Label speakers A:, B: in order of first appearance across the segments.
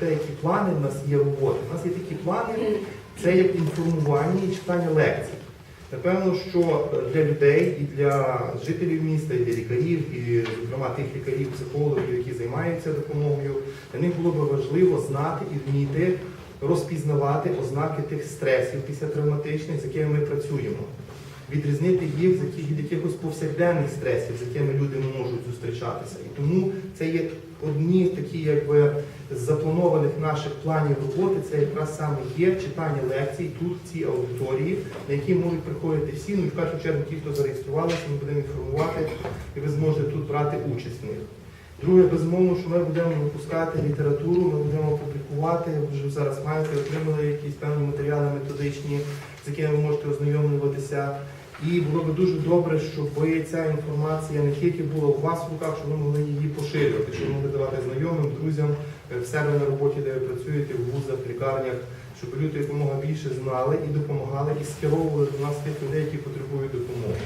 A: те, які плани в нас є роботи. У нас є такі плани, це як інформування і читання лекцій. Напевно, що для людей і для жителів міста, і для лікарів, і, зокрема, тих лікарів, психологів, які займаються допомогою, для них було б важливо знати і вміти розпізнавати ознаки тих стресів післятравматичних, з якими ми працюємо. Відрізнити їх від якихось повсякденних стресів, з якими люди можуть зустрічатися. І тому це є одні такі, якби запланованих наших планів роботи, це якраз саме є читання лекцій тут, в цій аудиторії, на які можуть приходити всі, ну і в першу чергу ті, хто зареєструвалися, ми будемо інформувати, і ви зможете тут брати участь в них. Друге, безумовно, що ми будемо випускати літературу, ми будемо публікувати, вже зараз маєте, отримали якісь певні матеріали методичні, з якими ви можете ознайомлюватися. І було б дуже добре, щоб ця інформація не тільки була у вас в руках, щоб ви могли її поширювати, щоб ви могли давати знайомим, друзям, е, в себе на роботі, де ви працюєте, в вузах, лікарнях, щоб люди якомога більше знали і допомагали, і скеровували до нас тих людей, які потребують допомоги.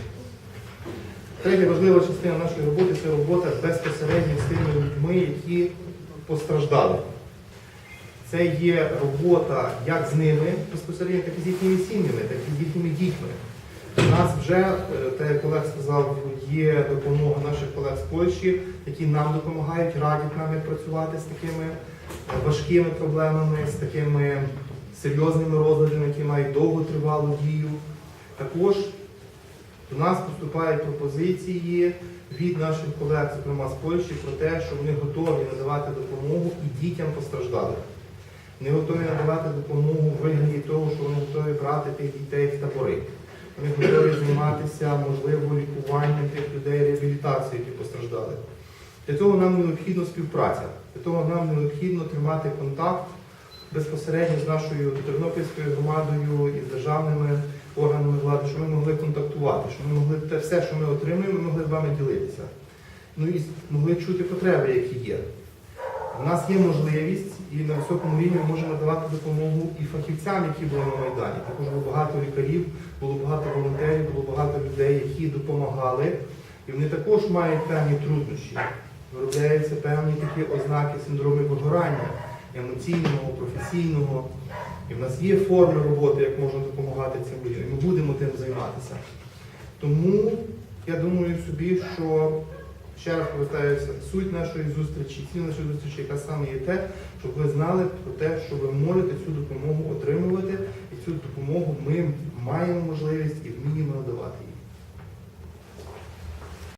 A: Третя важлива частина нашої роботи це робота безпосередньо з тими людьми, які постраждали. Це є робота як з ними безпосередньо, так і з їхніми сім'ями, так і з їхніми дітьми. У нас вже, е, те, як Олег сказав, є допомога наших колег з Польщі, які нам допомагають, радять нам як працювати з такими е, важкими проблемами, з такими серйозними розладами, які мають довготривалу дію. Також до нас поступають пропозиції від наших колег, зокрема з Польщі, про те, що вони готові надавати допомогу і дітям постраждалих. Вони готові надавати допомогу в вигляді того, що вони готові брати тих дітей в табори. Вони готові займатися, можливо, лікуванням тих людей, реабілітацією, які постраждали. Для цього нам необхідна співпраця, для того нам необхідно тримати контакт безпосередньо з нашою Тернопільською громадою і з державними органами влади, щоб ми могли контактувати, щоб ми могли те все, що ми отримуємо, ми могли з вами ділитися. Ну і могли чути потреби, які є. У нас є можливість і на високому рівні ми можемо надавати допомогу і фахівцям, які були на Майдані. Також було багато лікарів, було багато волонтерів, було багато людей, які допомагали. І вони також мають певні труднощі. Виробляються певні такі ознаки синдрому вигорання емоційного, професійного. І в нас є форми роботи, як можна допомагати цим людям. І ми будемо тим займатися. Тому я думаю собі, що ще раз повертаюся, суть нашої зустрічі, ціль нашої зустрічі, яка саме є те, щоб ви знали про те, що ви можете цю допомогу отримувати, і цю допомогу ми маємо можливість і вміємо надавати її.